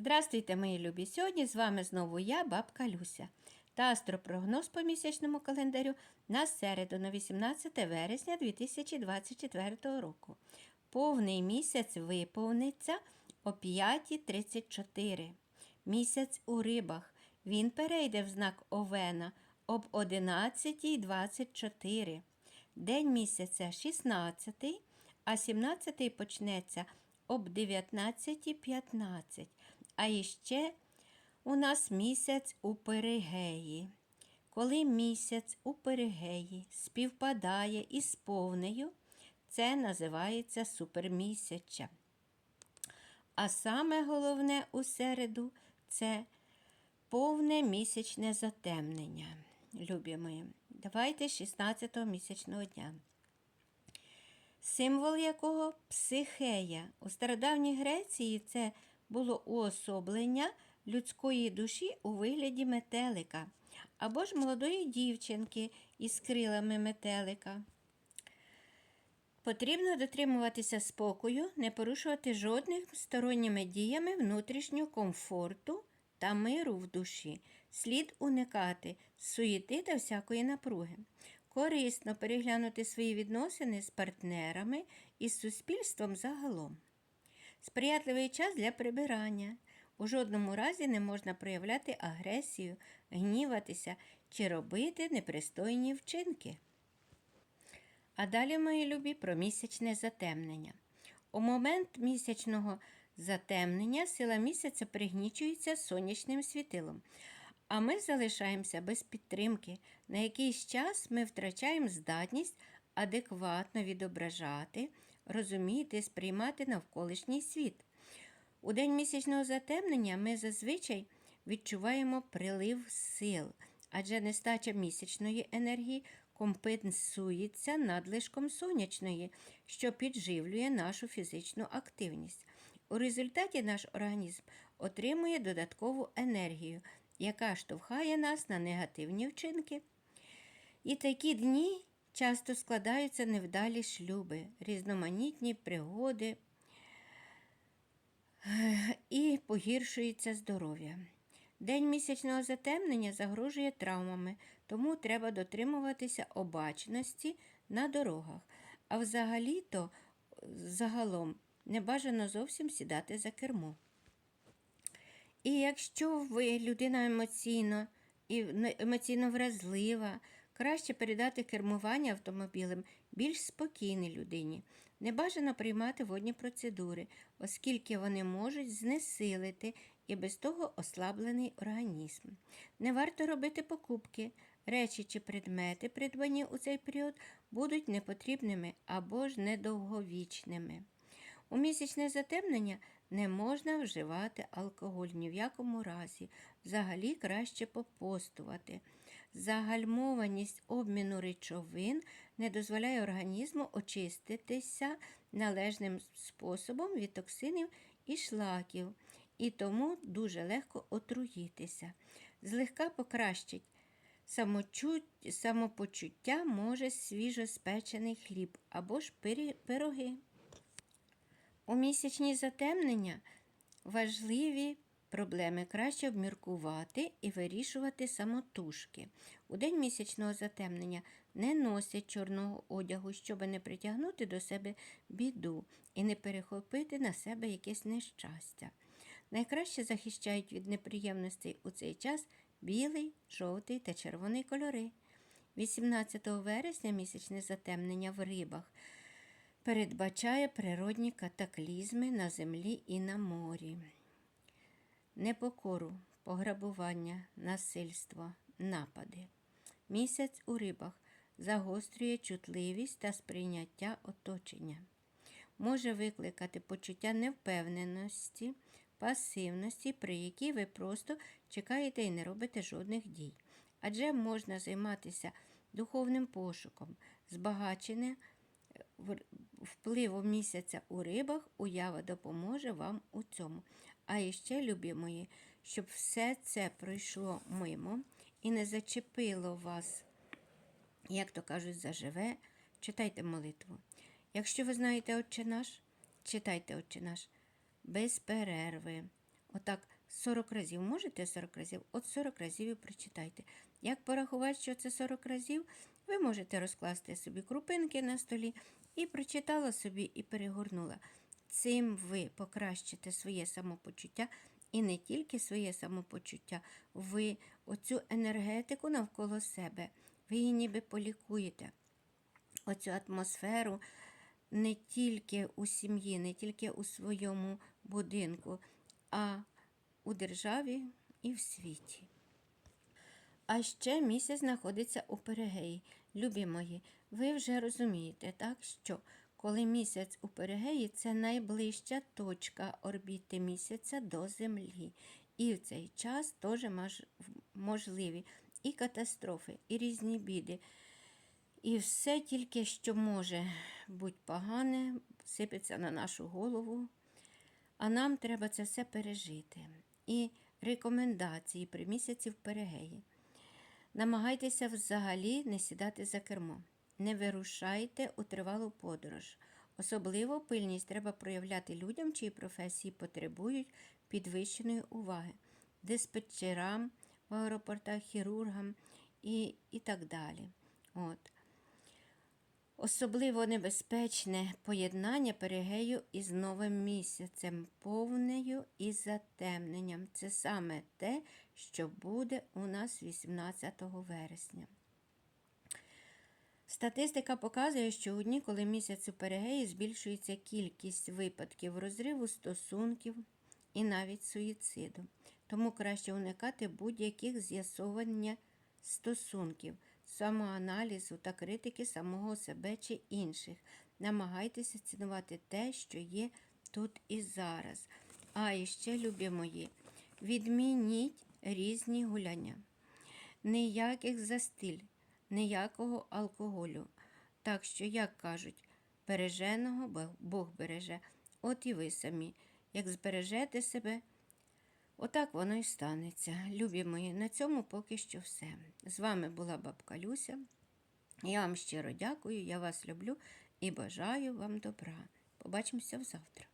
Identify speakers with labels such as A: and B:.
A: Здравствуйте, мої любі! Сьогодні з вами знову я, бабка Люся, та астропрогноз по місячному календарю на середу, на 18 вересня 2024 року. Повний місяць виповниться о 5.34. Місяць у рибах. Він перейде в знак Овена об 11.24. День місяця 16, а 17 почнеться об 19.15. А іще у нас місяць у Перигеї. Коли місяць у Перигеї співпадає із повнею, це називається супермісяча. А саме головне у середу це повне місячне затемнення. Любі мої. Давайте 16-го місячного дня. Символ якого психея. У стародавній Греції це було уособлення людської душі у вигляді метелика або ж молодої дівчинки із крилами метелика. Потрібно дотримуватися спокою, не порушувати жодними сторонніми діями внутрішнього комфорту та миру в душі. Слід уникати суєти та всякої напруги. Корисно переглянути свої відносини з партнерами і з суспільством загалом. Сприятливий час для прибирання. У жодному разі не можна проявляти агресію, гніватися чи робити непристойні вчинки. А далі, мої любі, про місячне затемнення. У момент місячного затемнення сила місяця пригнічується сонячним світилом, а ми залишаємося без підтримки. На якийсь час ми втрачаємо здатність адекватно відображати, розуміти, сприймати навколишній світ. У день місячного затемнення ми зазвичай відчуваємо прилив сил, адже нестача місячної енергії компенсується надлишком сонячної, що підживлює нашу фізичну активність. У результаті наш організм отримує додаткову енергію, яка штовхає нас на негативні вчинки. І такі дні часто складаються невдалі шлюби, різноманітні пригоди і погіршується здоров'я. День місячного затемнення загрожує травмами, тому треба дотримуватися обачності на дорогах. А взагалі-то загалом не бажано зовсім сідати за кермо. І якщо ви людина емоційно емоційно вразлива, краще передати кермування автомобілем більш спокійній людині. Не бажано приймати водні процедури, оскільки вони можуть знесилити і без того ослаблений організм. Не варто робити покупки. Речі чи предмети, придбані у цей період, будуть непотрібними або ж недовговічними. У місячне затемнення не можна вживати алкоголь ні в якому разі, взагалі краще попостувати. Загальмованість обміну речовин не дозволяє організму очиститися належним способом від токсинів і шлаків, і тому дуже легко отруїтися. Злегка покращить самопочуття може свіжоспечений хліб або ж пироги. У місячні затемнення важливі проблеми краще обміркувати і вирішувати самотужки. У день місячного затемнення не носять чорного одягу, щоб не притягнути до себе біду і не перехопити на себе якесь нещастя. Найкраще захищають від неприємностей у цей час білий, жовтий та червоний кольори. 18 вересня місячне затемнення в рибах передбачає природні катаклізми на землі і на морі, непокору, пограбування, насильство, напади. Місяць у рибах загострює чутливість та сприйняття оточення, може викликати почуття невпевненості, пасивності, при якій ви просто чекаєте і не робите жодних дій. Адже можна займатися духовним пошуком, збагачення впливу місяця у рибах уява допоможе вам у цьому. А іще, любі мої, щоб все це пройшло мимо і не зачепило вас, як то кажуть, заживе, читайте молитву. Якщо ви знаєте Отче наш, читайте Отче наш без перерви. Отак 40 разів. Можете 40 разів? От 40 разів і прочитайте. Як порахувати, що це 40 разів, ви можете розкласти собі крупинки на столі і прочитала собі і перегорнула. Цим ви покращите своє самопочуття і не тільки своє самопочуття, ви оцю енергетику навколо себе, ви її ніби полікуєте. Оцю атмосферу не тільки у сім'ї, не тільки у своєму будинку, а у державі і в світі. А ще місяць знаходиться у перигеї. Любі мої, ви вже розумієте, так, що коли місяць у перигеї, це найближча точка орбіти місяця до Землі. І в цей час теж можливі і катастрофи, і різні біди. І все тільки, що може бути погане, сипеться на нашу голову. А нам треба це все пережити. І рекомендації при місяці в перигеї. Намагайтеся взагалі не сідати за кермо. Не вирушайте у тривалу подорож. Особливо пильність треба проявляти людям, чиї професії потребують підвищеної уваги, диспетчерам в аеропортах, хірургам і, і так далі. От. Особливо небезпечне поєднання перигею із новим місяцем, повнею і затемненням. Це саме те, що буде у нас 18 вересня. Статистика показує, що у дні, коли місяць у перигеї, збільшується кількість випадків розриву стосунків і навіть суїциду. Тому краще уникати будь-яких з'ясовування стосунків, самоаналізу та критики самого себе чи інших. Намагайтеся цінувати те, що є тут і зараз. А і ще, любі мої, відмініть різні гуляння. Ніяких застиль, ніякого алкоголю. Так що, як кажуть, береженого Бог береже. От і ви самі. Як збережете себе, отак воно і станеться. Любі мої, на цьому поки що все. З вами була бабка Люся. Я вам щиро дякую, я вас люблю і бажаю вам добра. Побачимося завтра.